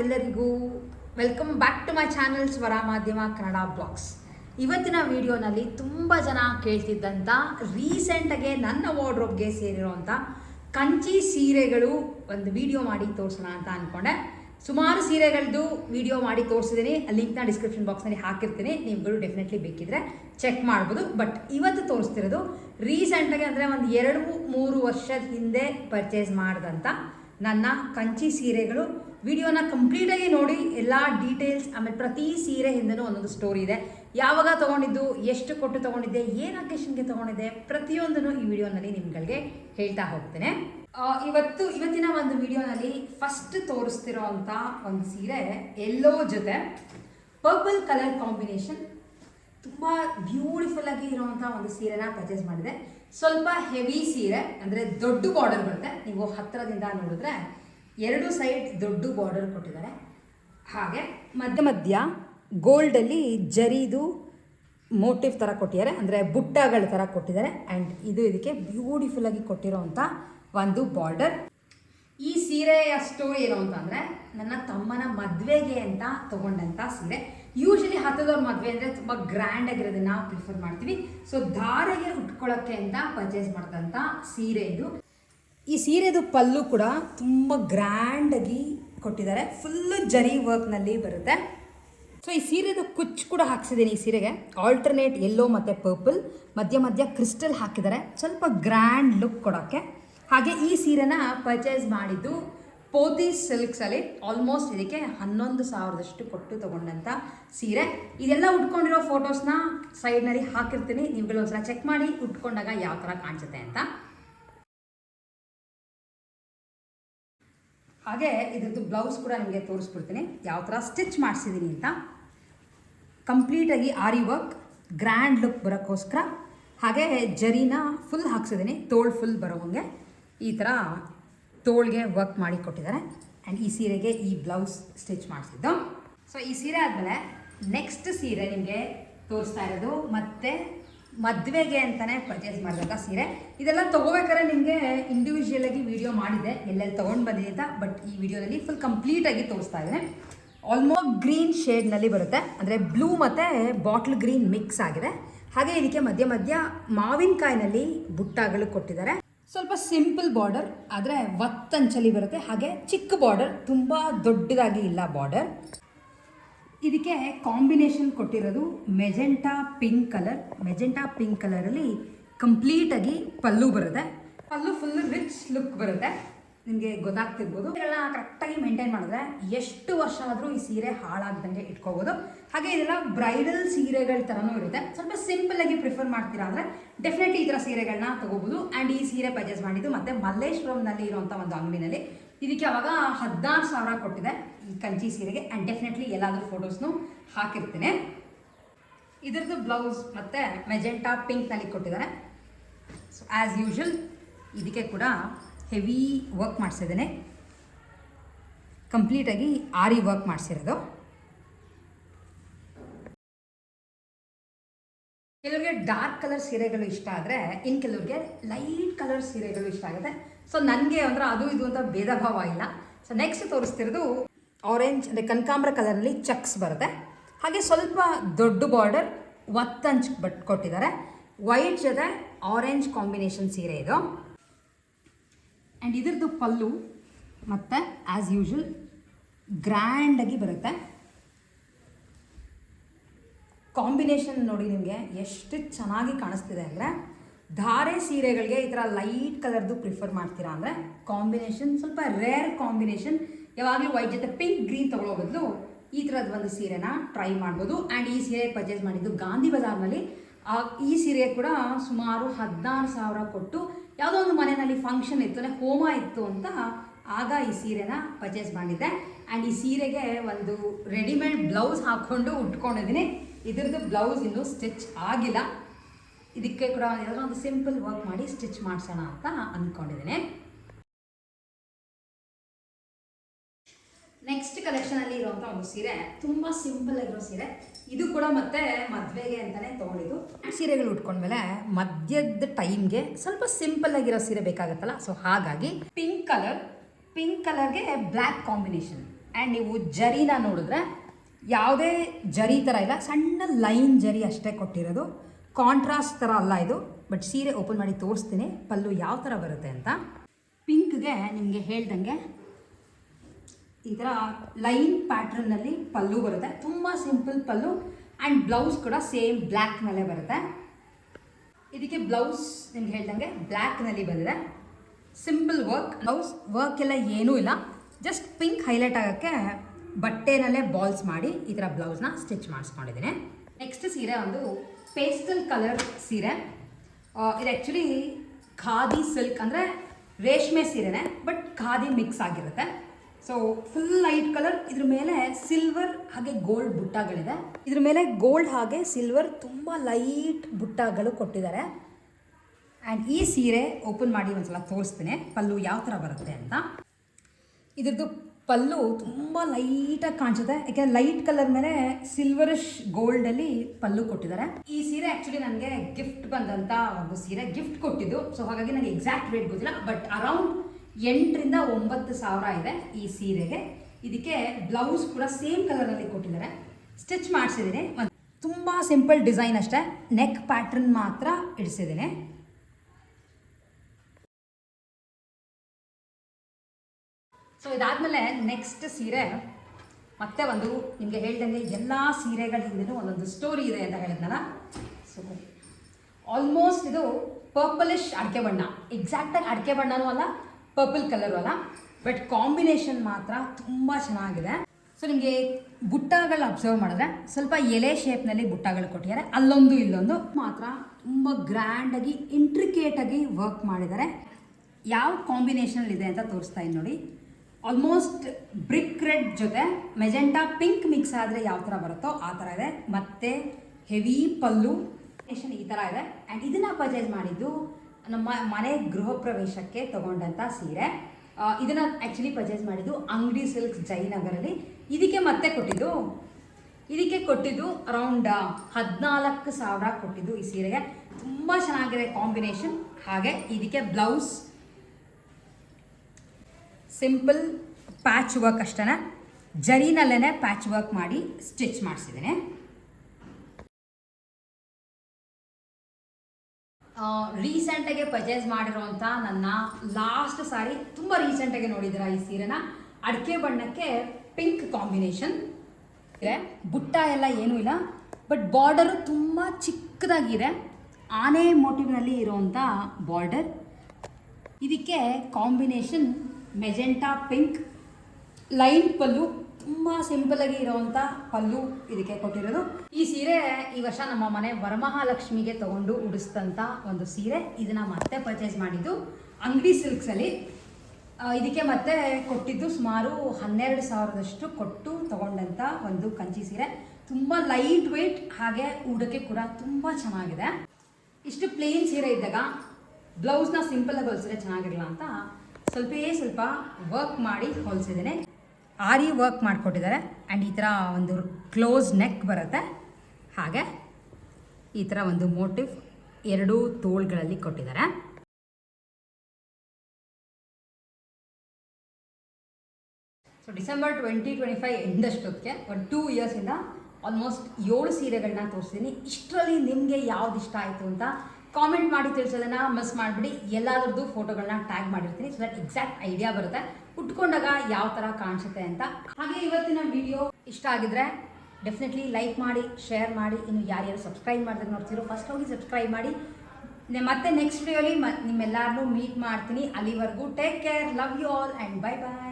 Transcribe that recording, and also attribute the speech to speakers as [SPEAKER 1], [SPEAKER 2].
[SPEAKER 1] ಎಲ್ಲರಿಗೂ welcome back to my channel Swara Madhyama Kannada blogs ಇವತ್ತಿನ ವಿಡಿಯೋನಲ್ಲಿ ತುಂಬ ಜನ ಕೇಳ್ತಿದ್ದಂಥ ರೀಸೆಂಟಾಗೆ ನನ್ನ ವಾರ್ಡ್ರೋಬ್ಗೆ ಸೇರಿರುವಂಥ ಕಂಚಿ ಸೀರೆಗಳು ಒಂದು ವಿಡಿಯೋ ಮಾಡಿ ತೋರಿಸೋಣ ಅಂತ ಅಂದ್ಕೊಂಡೆ ಸುಮಾರು ಸೀರೆಗಳದ್ದು ವಿಡಿಯೋ ಮಾಡಿ ತೋರಿಸಿದ್ದೀನಿ. ಲಿಂಕ್ನ ಡಿಸ್ಕ್ರಿಪ್ಷನ್ ಬಾಕ್ಸ್ನಲ್ಲಿ ಹಾಕಿರ್ತೀನಿ. ನೀವುಗಳು ಡೆಫಿನೆಟ್ಲಿ ಬೇಕಿದ್ರೆ ಚೆಕ್ ಮಾಡ್ಬೋದು. ಬಟ್ ಇವತ್ತು ತೋರಿಸ್ತಿರೋದು ರೀಸೆಂಟಾಗಿ ಅಂದರೆ ಒಂದು ಎರಡು ಮೂರು ವರ್ಷದ ಹಿಂದೆ ಪರ್ಚೇಸ್ ಮಾಡಿದಂಥ ನನ್ನ ಕಂಚಿ ಸೀರೆಗಳು. ವಿಡಿಯೋನ ಕಂಪ್ಲೀಟಾಗಿ ನೋಡಿ ಎಲ್ಲ ಡೀಟೇಲ್ಸ್ ಆಮೇಲೆ ಪ್ರತಿ ಸೀರೆ ಹಿಂದೆನೂ ಒಂದೊಂದು ಸ್ಟೋರಿ ಇದೆ. ಯಾವಾಗ ತೊಗೊಂಡಿದ್ದು, ಎಷ್ಟು ಕೊಟ್ಟು ತೊಗೊಂಡಿದ್ದೆ, ಏನು ಅಕೇಶನ್ಗೆ ತೊಗೊಂಡಿದ್ದೆ, ಪ್ರತಿಯೊಂದನ್ನು ಈ ವಿಡಿಯೋನಲ್ಲಿ ನಿಮ್ಗಳಿಗೆ ಹೇಳ್ತಾ ಹೋಗ್ತೇನೆ. ಇವತ್ತು, ಇವತ್ತಿನ ಒಂದು ವಿಡಿಯೋನಲ್ಲಿ ಫಸ್ಟ್ ತೋರಿಸ್ತಿರೋ ಒಂದು ಸೀರೆ ಎಲ್ಲೋ ಜೊತೆ ಪರ್ಪಲ್ ಕಲರ್ ಕಾಂಬಿನೇಷನ್ ತುಂಬ ಬ್ಯೂಟಿಫುಲ್ ಆಗಿ ಇರುವಂತಹ ಒಂದು ಸೀರೆನ ಪರ್ಚೇಸ್ ಮಾಡಿದೆ. ಸ್ವಲ್ಪ ಹೆವಿ ಸೀರೆ, ಅಂದರೆ ದೊಡ್ಡ ಬಾರ್ಡರ್ ಬರುತ್ತೆ. ನೀವು ಹತ್ತಿರದಿಂದ ನೋಡಿದ್ರೆ ಎರಡು ಸೈಡ್ ದೊಡ್ಡ ಬಾರ್ಡರ್ ಕೊಟ್ಟಿದ್ದಾರೆ. ಹಾಗೆ ಮಧ್ಯ ಮಧ್ಯ ಗೋಲ್ಡಲ್ಲಿ ಜರಿದು ಮೋಟಿವ್ ಥರ ಕೊಟ್ಟಿದ್ದಾರೆ. ಅಂದರೆ ಬುಟ್ಟಗಳ ಥರ ಕೊಟ್ಟಿದ್ದಾರೆ. ಆ್ಯಂಡ್ ಇದು ಇದಕ್ಕೆ ಬ್ಯೂಟಿಫುಲ್ ಆಗಿ ಕೊಟ್ಟಿರೋವಂಥ ಒಂದು ಬಾರ್ಡರ್ ಈ ಸೀರೆಯ ಸ್ಟೋರಿ ಏನು ಅಂತಂದರೆ ನನ್ನ ತಮ್ಮನ ಮದುವೆಗೆ ಅಂತ ತಗೊಂಡಂಥ ಸೀರೆ. ಯೂಶಲಿ ಹತ್ತದವ್ರ ಮದುವೆ ಅಂದರೆ ತುಂಬ ಗ್ರ್ಯಾಂಡ್ ಆಗಿರೋದನ್ನ ಪ್ರಿಫರ್ ಮಾಡ್ತೀವಿ. ಸೊ ಧಾರೆಗೆ ಉಟ್ಕೊಳ್ಳೋಕ್ಕೆ ಅಂತ ಪರ್ಚೇಸ್ ಮಾಡಿದಂಥ ಸೀರೆ ಇದು. ಈ ಸೀರೆದು ಪಲ್ಲು ಕೂಡ ತುಂಬ ಗ್ರ್ಯಾಂಡಾಗಿ ಕೊಟ್ಟಿದ್ದಾರೆ. ಫುಲ್ಲು ಜರಿ ವರ್ಕ್ನಲ್ಲಿ ಬರುತ್ತೆ. ಸೊ ಈ ಸೀರೆದು ಕುಚ್ಚು ಕೂಡ ಹಾಕ್ಸಿದ್ದೀನಿ ಈ ಸೀರೆಗೆ. ಆಲ್ಟರ್ನೇಟ್ ಎಲ್ಲೋ ಮತ್ತು ಪರ್ಪಲ್ ಮಧ್ಯ ಮಧ್ಯ ಕ್ರಿಸ್ಟಲ್ ಹಾಕಿದ್ದಾರೆ. ಸ್ವಲ್ಪ ಗ್ರ್ಯಾಂಡ್ ಲುಕ್ ಕೊಡೋಕ್ಕೆ. ಹಾಗೆ ಈ ಸೀರೆನ ಪರ್ಚೇಸ್ ಮಾಡಿದ್ದು ಪೋತಿ ಸಿಲ್ಕ್ಸಲ್ಲಿ ಆಲ್ಮೋಸ್ಟ್ ಇದಕ್ಕೆ ಹನ್ನೊಂದು ಸಾವಿರದಷ್ಟು ಕೊಟ್ಟು ತೊಗೊಂಡಂಥ ಸೀರೆ. ಇದೆಲ್ಲ ಉಟ್ಕೊಂಡಿರೋ ಫೋಟೋಸ್ನ ಸೈಡ್ನಲ್ಲಿ ಹಾಕಿರ್ತೀನಿ. ನೀವುಗಳು ಒಂದ್ಸಲ ಚೆಕ್ ಮಾಡಿ. ಉಟ್ಕೊಂಡಾಗ ಯಾವ ಥರ ಕಾಣಿಸುತ್ತೆ ಅಂತ. ಹಾಗೆ ಇದ್ರದ್ದು ಬ್ಲೌಸ್ ಕೂಡ ನಿಮಗೆ ತೋರಿಸ್ಬಿಡ್ತೀನಿ. ಯಾವ ಥರ ಸ್ಟಿಚ್ ಮಾಡಿಸಿದ್ದೀನಿ ಅಂತ. ಕಂಪ್ಲೀಟಾಗಿ ಆರಿ ವರ್ಕ್ ಗ್ರ್ಯಾಂಡ್ ಲುಕ್ ಬರೋಕ್ಕೋಸ್ಕರ. ಹಾಗೆ ಜರಿನ ಫುಲ್ ಹಾಕ್ಸಿದ್ದೀನಿ ತೋಳು ಫುಲ್ ಬರೋವಂಗೆ ಈ ಥರ ತೋಳ್ಗೆ ವರ್ಕ್ ಮಾಡಿ ಕೊಟ್ಟಿದ್ದಾರೆ. ಆ್ಯಂಡ್ ಈ ಸೀರೆಗೆ ಈ ಬ್ಲೌಸ್ ಸ್ಟಿಚ್ ಮಾಡಿಸಿದ್ದು. ಸೊ ಈ ಸೀರೆ ಆದಮೇಲೆ ನೆಕ್ಸ್ಟ್ ಸೀರೆ ನಿಮಗೆ ತೋರಿಸ್ತಾ ಇರೋದು ಮತ್ತು ಮದುವೆಗೆ ಅಂತಲೇ ಪರ್ಚೇಸ್ ಮಾಡಬೇಕಾ ಸೀರೆ. ಇದೆಲ್ಲ ತೊಗೋಬೇಕಾದ್ರೆ ನಿಮಗೆ ಇಂಡಿವಿಜುವಲ್ ಆಗಿ ವಿಡಿಯೋ ಮಾಡಿದೆ, ಎಲ್ಲೆಲ್ಲಿ ತೊಗೊಂಡು ಬಂದಿದೆ ಅಂತ ಬಟ್ ಈ ವಿಡಿಯೋದಲ್ಲಿ ಫುಲ್ ಕಂಪ್ಲೀಟಾಗಿ ತೋರಿಸ್ತಾ ಇದ್ದೇನೆ. ಆಲ್ಮೋಸ್ಟ್ ಗ್ರೀನ್ ಶೇಡ್ನಲ್ಲಿ ಬರುತ್ತೆ. ಅಂದರೆ ಬ್ಲೂ ಮತ್ತು ಬಾಟ್ಲ್ ಗ್ರೀನ್ ಮಿಕ್ಸ್ ಆಗಿದೆ. ಹಾಗೆ ಇದಕ್ಕೆ ಮಧ್ಯ ಮಧ್ಯ ಮಾವಿನಕಾಯಿನಲ್ಲಿ ಬುಟ್ಟಾಗಳು ಕೊಟ್ಟಿದ್ದಾರೆ. ಸ್ವಲ್ಪ ಸಿಂಪಲ್ ಬಾರ್ಡರ್ ಆದರೆ ಒತ್ತಂಚಲಿ ಬರುತ್ತೆ. ಹಾಗೆ ಚಿಕ್ಕ ಬಾರ್ಡರ್ ತುಂಬ ದೊಡ್ಡದಾಗಿ ಇಲ್ಲ ಬಾರ್ಡರ್ ಇದಕ್ಕೆ ಕಾಂಬಿನೇಷನ್ ಕೊಟ್ಟಿರೋದು magenta pink colour magenta pink ಕಲರಲ್ಲಿ ಕಂಪ್ಲೀಟಾಗಿ ಪಲ್ಲು ಬರುತ್ತೆ. ಪಲ್ಲು ಫುಲ್ ರಿಚ್ ಲುಕ್ ಬರುತ್ತೆ. ನಿಮಗೆ ಗೊತ್ತಾಗ್ತಿರ್ಬೋದು. ಇದೆಲ್ಲ ಕರೆಕ್ಟಾಗಿ ಮೇಂಟೈನ್ ಮಾಡಿದ್ರೆ ಎಷ್ಟು ವರ್ಷ ಆದರೂ ಈ ಸೀರೆ ಹಾಳಾಗ್ದಂಗೆ ಇಟ್ಕೋಬೋದು. ಹಾಗೆ ಇದೆಲ್ಲ ಬ್ರೈಡಲ್ ಸೀರೆಗಳ ಥರನೂ ಇರುತ್ತೆ. ಸ್ವಲ್ಪ ಸಿಂಪಲ್ ಆಗಿ ಪ್ರಿಫರ್ ಮಾಡ್ತೀರಾ ಅಂದರೆ ಡೆಫಿನೆಟ್ಲಿ ಈ ಥರ ಸೀರೆಗಳನ್ನ ತಗೋಬೋದು. ಆ್ಯಂಡ್ ಈ ಸೀರೆ ಪರ್ಚೇಸ್ ಮಾಡಿದ್ದು ಮತ್ತೆ ಮಲ್ಲೇಶ್ವರಂನಲ್ಲಿ ಇರುವಂಥ ಒಂದು ಅಂಗಡಿನಲ್ಲಿ. ಇದಕ್ಕೆ ಅವಾಗ ಹದಿನಾರು ಸಾವಿರ ಕೊಟ್ಟಿದೆ. ಕಂಚಿ ಸೀರೆಗೆ ಆ್ಯಂಡ್ ಡೆಫಿನೆಟ್ಲಿ ಎಲ್ಲಾದರೂ ಫೋಟೋಸ್ನು ಹಾಕಿರ್ತೀನಿ. ಇದ್ರದ್ದು ಬ್ಲೌಸ್ ಮತ್ತು ಮೆಜೆಂಟಾ ಪಿಂಕ್ನಲ್ಲಿ ಕೊಟ್ಟಿದ್ದಾರೆ. ಸೊ ಆ್ಯಸ್ ಯೂಶುವಲ್ ಇದಕ್ಕೆ ಕೂಡ ಹೆವಿ ವರ್ಕ್ ಮಾಡಿಸಿದ್ದೇನೆ. ಕಂಪ್ಲೀಟಾಗಿ ಆರಿ ವರ್ಕ್ ಮಾಡಿಸಿರೋದು. ಕೆಲವ್ರಿಗೆ ಡಾರ್ಕ್ ಕಲರ್ ಸೀರೆಗಳು ಇಷ್ಟ ಆದರೆ ಇನ್ನು ಕೆಲವ್ರಿಗೆ ಲೈಟ್ ಕಲರ್ ಸೀರೆಗಳು ಇಷ್ಟ ಆಗುತ್ತೆ. ಸೊ ನನಗೆ ಅಂದ್ರೆ ಅದು ಇದು ಅಂತ ಭೇದ ಭಾವ ಇಲ್ಲ. ಸೊ ನೆಕ್ಸ್ಟ್ ತೋರಿಸ್ತಿರೋದು ಆರೆಂಜ್ ಅಂದರೆ ಕನಕಾಂಬ್ರ ಕಲರಲ್ಲಿ ಚಕ್ಸ್ ಬರುತ್ತೆ. ಹಾಗೆ ಸ್ವಲ್ಪ ದೊಡ್ಡ ಬಾರ್ಡರ್ ಒತ್ತಂಚ್ ಬಟ್ ಕೊಟ್ಟಿದ್ದಾರೆ. ವೈಟ್ ಜೊತೆ ಆರೆಂಜ್ ಕಾಂಬಿನೇಷನ್ ಸೀರೆ ಇದು. ಆ್ಯಂಡ್ ಇದ್ರದ್ದು ಪಲ್ಲು ಮತ್ತು ಆ್ಯಸ್ ಯೂಶುವಲ್ ಗ್ರ್ಯಾಂಡಾಗಿ ಬರುತ್ತೆ. ಕಾಂಬಿನೇಷನ್ ನೋಡಿ ನಿಮಗೆ ಎಷ್ಟು ಚೆನ್ನಾಗಿ ಕಾಣಿಸ್ತಿದೆ ಅಂದರೆ ಧಾರೆ ಸೀರೆಗಳಿಗೆ ಈ ಥರ ಲೈಟ್ ಕಲರ್ದು ಪ್ರಿಫರ್ ಮಾಡ್ತೀರಾ ಅಂದರೆ ಕಾಂಬಿನೇಷನ್ ಸ್ವಲ್ಪ ರೇರ್ ಕಾಂಬಿನೇಷನ್ ಯಾವಾಗಲೂ ವೈಟ್ ಜೊತೆ ಪಿಂಕ್ ಗ್ರೀನ್ ತಗೊಳ್ಳೋ ಬದಲು ಈ ಥರದ ಒಂದು ಸೀರೆನ ಟ್ರೈ ಮಾಡ್ಬೋದು. ಆ್ಯಂಡ್ ಈ ಸೀರೆ ಪರ್ಚೇಸ್ ಮಾಡಿದ್ದು ಗಾಂಧಿ ಬಜಾರ್ನಲ್ಲಿ. ಆ, ಈ ಸೀರೆ ಕೂಡ ಸುಮಾರು ಹದಿನಾರು ಸಾವಿರ ಕೊಟ್ಟು ಯಾವುದೋ ಒಂದು ಮನೆಯಲ್ಲಿ ಫಂಕ್ಷನ್ ಇತ್ತು, ಅಂದರೆ ಹೋಮ ಇತ್ತು ಅಂತ ಆಗ ಈ ಸೀರೆನ ಪರ್ಚೇಸ್ ಮಾಡಿದ್ದೆ. ಆ್ಯಂಡ್ ಈ ಸೀರೆಗೆ ಒಂದು ರೆಡಿಮೇಡ್ ಬ್ಲೌಸ್ ಹಾಕ್ಕೊಂಡು ಉಟ್ಕೊಂಡಿದ್ದೀನಿ. ಇದ್ರದ್ದು ಬ್ಲೌಸ್ ಇನ್ನೂ ಸ್ಟಿಚ್ ಆಗಿಲ್ಲ. ಇದಕ್ಕೆ ಕೂಡ ಯಾವುದೋ ಒಂದು ಸಿಂಪಲ್ ವರ್ಕ್ ಮಾಡಿ ಸ್ಟಿಚ್ ಮಾಡಿಸೋಣ ಅಂತ ಅಂದ್ಕೊಂಡಿದ್ದೀನಿ ನೆಕ್ಸ್ಟ್ ಕಲೆಕ್ಷನಲ್ಲಿ ಇರುವಂಥ ಒಂದು ಸೀರೆ, ತುಂಬ ಸಿಂಪಲ್ ಆಗಿರೋ ಸೀರೆ. ಇದು ಕೂಡ ಮತ್ತೆ ಮದುವೆಗೆ ಅಂತಲೇ ತೊಗೊಂಡಿದ್ದು. ಸೀರೆಗಳು ಉಟ್ಕೊಂಡ್ಮೇಲೆ ಮಧ್ಯದ ಟೈಮ್ಗೆ ಸ್ವಲ್ಪ ಸಿಂಪಲ್ ಆಗಿರೋ ಸೀರೆ ಬೇಕಾಗುತ್ತಲ್ಲ ಸೊ ಹಾಗಾಗಿ ಪಿಂಕ್ ಕಲರ್ ಪಿಂಕ್ ಕಲರ್ಗೆ ಬ್ಲ್ಯಾಕ್ ಕಾಂಬಿನೇಷನ್ ಆ್ಯಂಡ್ ನೀವು ಜರಿನ ನೋಡಿದ್ರೆ ಯಾವುದೇ ಜರಿ ಥರ ಇಲ್ಲ, ಸಣ್ಣ ಲೈನ್ ಜರಿ ಅಷ್ಟೇ ಕೊಟ್ಟಿರೋದು. ಕಾಂಟ್ರಾಸ್ಟ್ ಥರ ಅಲ್ಲ ಇದು ಬಟ್ ಸೀರೆ ಓಪನ್ ಮಾಡಿ ತೋರಿಸ್ತೀನಿ, ಪಲ್ಲು ಯಾವ ಥರ ಬರುತ್ತೆ ಅಂತ. ಪಿಂಕ್ಗೆ ನಿಮಗೆ ಹೇಳ್ದಂಗೆ ಈ ಥರ ಲೈನ್ ಪ್ಯಾಟ್ರನ್ನಲ್ಲಿ ಪಲ್ಲು ಬರುತ್ತೆ. ತುಂಬ ಸಿಂಪಲ್ ಪಲ್ಲು ಆ್ಯಂಡ್ ಬ್ಲೌಸ್ ಕೂಡ ಸೇಮ್ ಬ್ಲ್ಯಾಕ್ನಲ್ಲೇ ಬರುತ್ತೆ. ಇದಕ್ಕೆ ಬ್ಲೌಸ್ ನಿಮ್ಗೆ ಹೇಳ್ದಂಗೆ ಬ್ಲ್ಯಾಕ್ನಲ್ಲಿ ಬಂದಿದೆ. ಸಿಂಪಲ್ ವರ್ಕ್ ಬ್ಲೌಸ್ ವರ್ಕ್ ಎಲ್ಲ ಏನೂ ಇಲ್ಲ. ಜಸ್ಟ್ ಪಿಂಕ್ ಹೈಲೈಟ್ ಆಗೋಕ್ಕೆ ಬಟ್ಟೆನಲ್ಲೇ ಬಾಲ್ಸ್ ಮಾಡಿ ಈ ಥರ ಬ್ಲೌಸ್ನ ಸ್ಟಿಚ್ ಮಾಡಿಸ್ಕೊಂಡಿದ್ದೀನಿ. ನೆಕ್ಸ್ಟ್ ಸೀರೆ ಒಂದು ಪೇಸ್ಟಲ್ ಕಲರ್ ಸೀರೆ. ಇದು ಆ್ಯಕ್ಚುಲಿ ಖಾದಿ ಸಿಲ್ಕ್ ಅಂದರೆ ರೇಷ್ಮೆ ಸೀರೆನೇ ಬಟ್ ಖಾದಿ ಮಿಕ್ಸ್ ಆಗಿರುತ್ತೆ. ಸೊ ಫುಲ್ ಲೈಟ್ ಕಲರ್ ಇದ್ರ ಮೇಲೆ ಸಿಲ್ವರ್ ಹಾಗೆ ಗೋಲ್ಡ್ ಬುಟ್ಟಾಗಳಿದೆ. ಇದ್ರ ಮೇಲೆ ಗೋಲ್ಡ್ ಹಾಗೆ ಸಿಲ್ವರ್ ತುಂಬ ಲೈಟ್ ಬುಟ್ಟಗಳು ಕೊಟ್ಟಿದ್ದಾರೆ. ಆ್ಯಂಡ್ ಈ ಸೀರೆ ಓಪನ್ ಮಾಡಿ ಒಂದ್ಸಲ ತೋರಿಸ್ತೇನೆ. ಪಲ್ಲು ಯಾವ ಥರ ಬರುತ್ತೆ ಅಂತ. ಇದ್ರದ್ದು ಪಲ್ಲು ತುಂಬ ಲೈಟಾಗಿ ಕಾಣಿಸುತ್ತೆ. ಯಾಕೆಂದ್ರೆ ಲೈಟ್ ಕಲರ್ ಮೇಲೆ ಸಿಲ್ವರಿಶ್ ಗೋಲ್ಡಲ್ಲಿ ಪಲ್ಲು ಕೊಟ್ಟಿದ್ದಾರೆ. ಈ ಸೀರೆ ಆ್ಯಕ್ಚುಲಿ ನನಗೆ ಗಿಫ್ಟ್ ಬಂದಂಥ ಒಂದು ಸೀರೆ ಗಿಫ್ಟ್ ಕೊಟ್ಟಿದ್ದು. ಸೊ ಹಾಗಾಗಿ ನನಗೆ ಎಕ್ಸಾಕ್ಟ್ ರೇಟ್ ಗೊತ್ತಿಲ್ಲ. ಬಟ್ ಅರೌಂಡ್ ಎಂಟರಿಂದ ಒಂಬತ್ತು ಸಾವಿರ ಇದೆ ಈ ಸೀರೆಗೆ. ಇದಕ್ಕೆ ಬ್ಲೌಸ್ ಕೂಡ ಸೇಮ್ ಕಲರಲ್ಲಿ ಕೊಟ್ಟಿದ್ದಾರೆ. ಸ್ಟಿಚ್ ಮಾಡಿಸಿದ್ದೀನಿ. ತುಂಬ ಸಿಂಪಲ್ ಡಿಸೈನ್ ಅಷ್ಟೇ. ನೆಕ್ ಪ್ಯಾಟ್ರನ್ ಮಾತ್ರ ಇಡಿಸಿದ್ದೀನಿ. ಸೊ ಇದಾದಮೇಲೆ ನೆಕ್ಸ್ಟ್ ಸೀರೆ. ಮತ್ತೆ ಒಂದು ನಿಮಗೆ ಹೇಳ್ದಂಗೆ ಎಲ್ಲ ಸೀರೆಗಳ ಒಂದೊಂದು ಸ್ಟೋರಿ ಇದೆ ಅಂತ ಹೇಳಿದ್ನಲ್ಲ? ಸೊ ಆಲ್ಮೋಸ್ಟ್ ಇದು ಪರ್ಪಲಿಶ್ ಅಡಿಕೆ ಬಣ್ಣ. ಎಕ್ಸಾಕ್ಟಾಗಿ ಅಡಿಕೆ ಬಣ್ಣನೂ ಅಲ್ಲ ಪರ್ಪಲ್ ಕಲರ್ ಅಲ್ಲ ಬಟ್ ಕಾಂಬಿನೇಷನ್ ಮಾತ್ರ ತುಂಬ ಚೆನ್ನಾಗಿದೆ. ಸೊ ನಿಮಗೆ ಬುಟ್ಟಗಳು ಅಬ್ಸರ್ವ್ ಮಾಡಿದ್ರೆ ಸ್ವಲ್ಪ ಎಲೆ ಶೇಪ್ನಲ್ಲಿ ಬುಟ್ಟಗಳು ಕೊಟ್ಟಿದ್ದಾರೆ. ಅಲ್ಲೊಂದು ಇಲ್ಲೊಂದು ಮಾತ್ರ ತುಂಬ ಗ್ರ್ಯಾಂಡಾಗಿ ಇಂಟ್ರಿಕೇಟಾಗಿ ವರ್ಕ್ ಮಾಡಿದ್ದಾರೆ. ಯಾವ ಕಾಂಬಿನೇಷನ್ ಇದೆ ಅಂತ ತೋರಿಸ್ತಾ ಇದ್ದೀನಿ ನೋಡಿ. ಆಲ್ಮೋಸ್ಟ್ ಬ್ರಿಕ್ ರೆಡ್ ಜೊತೆ ಮೆಜೆಂಟಾ ಪಿಂಕ್ ಮಿಕ್ಸ್ ಆದರೆ ಯಾವ ಥರ ಬರುತ್ತೋ ಆ ಥರ ಇದೆ. ಮತ್ತು ಹೆವಿ ಪಲ್ಲು ಈ ಥರ ಇದೆ. ಆ್ಯಂಡ್ ಇದನ್ನು ಪರ್ಚೇಸ್ ಮಾಡಿದ್ದು ನಮ್ಮ ಮನೆ ಗೃಹ ಪ್ರವೇಶಕ್ಕೆ ತಗೊಂಡಂಥ ಸೀರೆ. ಇದನ್ನು ಇದನ್ನ ಆ್ಯಕ್ಚುಲಿ ಪರ್ಚೇಸ್ ಮಾಡಿದ್ದು ಅಂಗಡಿ ಸಿಲ್ಕ್ಸ್ ಜಯನಗರಲ್ಲಿ ಇದಕ್ಕೆ ಮತ್ತೆ ಕೊಟ್ಟಿದ್ದು? ಇದಕ್ಕೆ ಕೊಟ್ಟಿದ್ದು ಅರೌಂಡ್ ಹದಿನಾಲ್ಕು ಸಾವಿರ ಕೊಟ್ಟಿದ್ದು ಈ ಸೀರೆಗೆ. ತುಂಬ ಚೆನ್ನಾಗಿದೆ ಕಾಂಬಿನೇಷನ್ ಹಾಗೆ ಇದಕ್ಕೆ ಬ್ಲೌಸ್ ಸಿಂಪಲ್ ಪ್ಯಾಚ್ ವರ್ಕ್ ಅಷ್ಟೇ ಜರಿನಲ್ಲೇ ಪ್ಯಾಚ್ ವರ್ಕ್ ಮಾಡಿ ಸ್ಟಿಚ್ ಮಾಡಿಸಿದ್ದೀನಿ. ರೀಸೆಂಟಾಗೆ ಪರ್ಚೇಸ್ ಮಾಡಿರೋಂಥ ನನ್ನ ಲಾಸ್ಟ್ ಸಾರಿ ತುಂಬ ರೀಸೆಂಟಾಗಿ ನೋಡಿದ್ರ ಈ ಸೀರೆನ? ಅಡಿಕೆ ಬಣ್ಣಕ್ಕೆ ಪಿಂಕ್ ಕಾಂಬಿನೇಷನ್ ಇದೆ. ಬುಟ್ಟ ಎಲ್ಲ ಏನೂ ಇಲ್ಲ. ಬಟ್ ಬಾರ್ಡರು ತುಂಬ ಚಿಕ್ಕದಾಗಿದೆ. ಆನೆ ಮೋಟಿವ್ನಲ್ಲಿ ಇರೋವಂಥ ಬಾರ್ಡರ್ ಇದಕ್ಕೆ ಕಾಂಬಿನೇಷನ್ ಮೆಜೆಂಟಾ ಪಿಂಕ್ ಲೈನ್ ಪಲ್ಲು ತುಂಬ ಸಿಂಪಲಾಗಿ ಇರುವಂತ ಪಲ್ಲು ಇದಕ್ಕೆ ಕೊಟ್ಟಿರೋದು. ಈ ಸೀರೆ ಈ ವರ್ಷ ನಮ್ಮ ಮನೆ ವರಮಹಾಲಕ್ಷ್ಮಿಗೆ ತಗೊಂಡು ಉಡಿಸಿದಂಥ ಒಂದು ಸೀರೆ. ಇದನ್ನ ಮತ್ತೆ ಪರ್ಚೇಸ್ ಮಾಡಿದ್ದು ಅಂಗಡಿ ಸಿಲ್ಕ್ಸಲ್ಲಿ. ಅಲ್ಲಿ ಇದಕ್ಕೆ ಮತ್ತೆ ಕೊಟ್ಟಿದ್ದು ಸುಮಾರು ಹನ್ನೆರಡು ಸಾವಿರದಷ್ಟು ಕೊಟ್ಟು ತಗೊಂಡಂತ ಒಂದು ಕಂಚಿ ಸೀರೆ. ತುಂಬ ಲೈಟ್ ವೆಯ್ಟ್ ಹಾಗೆ ಉಡೋಕ್ಕೆ ಕೂಡ ತುಂಬ ಚೆನ್ನಾಗಿದೆ. ಇಷ್ಟು ಪ್ಲೇನ್ ಸೀರೆ ಇದ್ದಾಗ ಬ್ಲೌಸ್ನ ಸಿಂಪಲಾಗಿ ಹೊಲಿಸಿದ್ರೆ ಚೆನ್ನಾಗಿರಲ್ಲ ಅಂತ ಸ್ವಲ್ಪೇ ಸ್ವಲ್ಪ ವರ್ಕ್ ಮಾಡಿ ಹೊಲಿಸಿದ್ದೇನೆ. ಆರಿ ವರ್ಕ್ ಮಾಡಿಕೊಟ್ಟಿದ್ದಾರೆ. ಆ್ಯಂಡ್ ಈ ಥರ ಒಂದು ಕ್ಲೋಸ್ ನೆಕ್ ಬರುತ್ತೆ. ಹಾಗೆ ಈ ಥರ ಒಂದು ಮೋಟಿವ್ ಎರಡೂ ತೋಳ್ಗಳಲ್ಲಿ ಕೊಟ್ಟಿದ್ದಾರೆ. So December twenty twenty five ಎಂದಷ್ಟೊತ್ತಿಗೆ two ಇಯರ್ಸಿಂದ ಆಲ್ಮೋಸ್ಟ್ ಏಳು ಸೀರೆಗಳನ್ನ ತೋರಿಸ್ತೀನಿ ಇಷ್ಟರಲ್ಲಿ ನಿಮಗೆ ಯಾವ್ದು ಇಷ್ಟ ಆಯಿತು ಅಂತ ಕಾಮೆಂಟ್ ಮಾಡಿ ತಿಳಿಸೋದನ್ನ ಮಿಸ್ ಮಾಡಿಬಿಡಿ. ಎಲ್ಲದರದ್ದು ಫೋಟೋಗಳನ್ನ ಟ್ಯಾಗ್ ಮಾಡಿರ್ತೀನಿ. ಸೊ ದಟ್ ಎಕ್ಸಾಕ್ಟ್ ಐಡಿಯಾ ಬರುತ್ತೆ. ಉಟ್ಕೊಂಡಾಗ ಯಾವ ಥರ ಕಾಣಿಸುತ್ತೆ ಅಂತ. ಹಾಗೆ ಇವತ್ತಿನ ವಿಡಿಯೋ ಇಷ್ಟ ಆಗಿದ್ರೆ ಡೆಫಿನೆಟ್ಲಿ ಲೈಕ್ ಮಾಡಿ ಶೇರ್ ಮಾಡಿ. ಇನ್ನು ಯಾರ್ಯಾರು ಸಬ್ಸ್ಕ್ರೈಬ್ ಮಾಡಿದ್ರೆ ನೋಡ್ತೀರೋ ಫಸ್ಟ್ ಹೋಗಿ ಸಬ್ಸ್ಕ್ರೈಬ್ ಮಾಡಿ. ಮತ್ತೆ ನೆಕ್ಸ್ಟ್ ವಿಡಿಯೋಲಿ ನಿಮ್ಮೆಲ್ಲರನ್ನೂ ಮೀಟ್ ಮಾಡ್ತೀನಿ. ಅಲ್ಲಿವರೆಗೂ take care love you all and bye bye